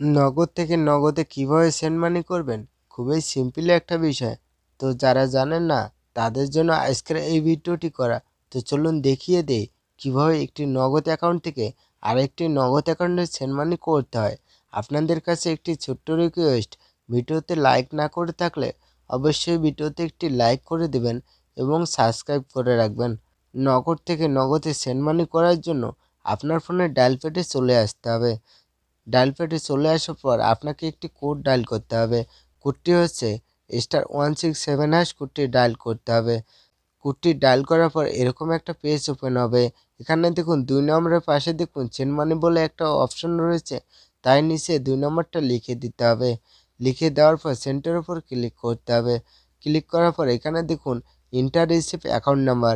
নগদ থেকে নগদে কীভাবে সেন্ড মানি করবেন? খুবই সিম্পল একটা বিষয়। তো যারা জানেন না, তাদের জন্য আজকের এই ভিডিওটি করা। তো চলুন দেখিয়ে দেই কীভাবে একটি নগদ অ্যাকাউন্ট থেকে আরেকটি নগদ অ্যাকাউন্টে সেন্ড মানি করতে হয়। আপনাদের কাছে একটি ছোট্ট রিকোয়েস্ট ভিডিওতে লাইক না করে থাকলে অবশ্যই ভিডিওতে একটি লাইক করে দেবেন এবং সাবস্ক্রাইব করে রাখবেন। নগদ থেকে নগদে সেন্ড মানি করার জন্য আপনার ফোনে ডায়াল প্যাডে চলে আসতে হবে। ডায়াল প্যাডে চলে আসার পর আপনাকে একটি কোড ডায়াল করতে হবে। কোডটি হচ্ছে star one six seven hash কোডটি ডায়াল করতে হবে। কোডটি ডায়াল করার পর এরকম একটা পেজ ওপেন হবে। এখানে দেখুন দুই নম্বরের পাশে দেখুন চেন মানি বলে একটা অপশন রয়েছে। তাই নিচে দুই নম্বরটা লিখে দিতে হবে। লিখে দেওয়ার পর সেন্টার উপর ক্লিক করতে হবে। ক্লিক করার পর এখানে দেখুন ইন্টার রিসিভ অ্যাকাউন্ট নাম্বার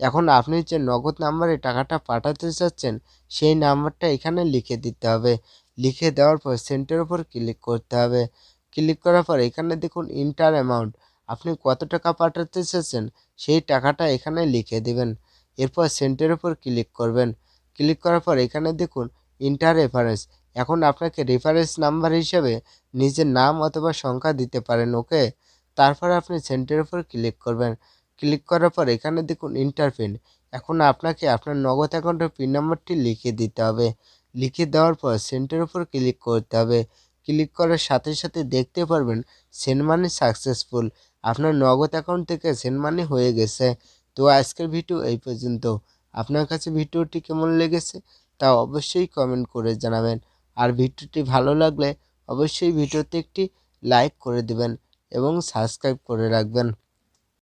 এখন আপনি যে নগদ নাম্বারে টাকাটা পাঠাতে চাচ্ছেন, সেই নাম্বারটা এখানে লিখে দিতে হবে। লিখে দেওয়ার পর সেন্টের ওপর ক্লিক করতে হবে। ক্লিক করার পর এখানে দেখুন ইন্টার অ্যামাউন্ট আপনি কত টাকা পাঠাতে চাচ্ছেন, সেই টাকাটা এখানে লিখে দেবেন। এরপর সেন্টের ওপর ক্লিক করবেন। ক্লিক করার পর এখানে দেখুন ইন্টার রেফারেন্স এখন আপনাকে রেফারেন্স নাম্বার হিসেবে নিজের নাম অথবা সংখ্যা দিতে পারেন ওকে তারপর আপনি সেন্টের ওপর ক্লিক করবেন। ক্লিক করার পর এখানে দেখুন ইন্টার পিন এখন আপনাকে আপনার নগদ অ্যাকাউন্টের পিন নাম্বারটি লিখে দিতে হবে। লিখে দেওয়ার পর সেন্টের উপর ক্লিক করতে হবে। ক্লিক করার সাথে সাথে দেখতে পারবেন সেন্ড মানি সাকসেসফুল আপনার নগদ অ্যাকাউন্ট থেকে সেন্ড মানি হয়ে গেছে। তো আজকের ভিডিও এই পর্যন্ত। আপনার কাছে ভিডিওটি কেমন লেগেছে তা অবশ্যই কমেন্ট করে জানাবেন। আর ভিডিওটি ভালো লাগলে অবশ্যই ভিডিওতে একটি লাইক করে দেবেন এবং সাবস্ক্রাইব করে রাখবেন।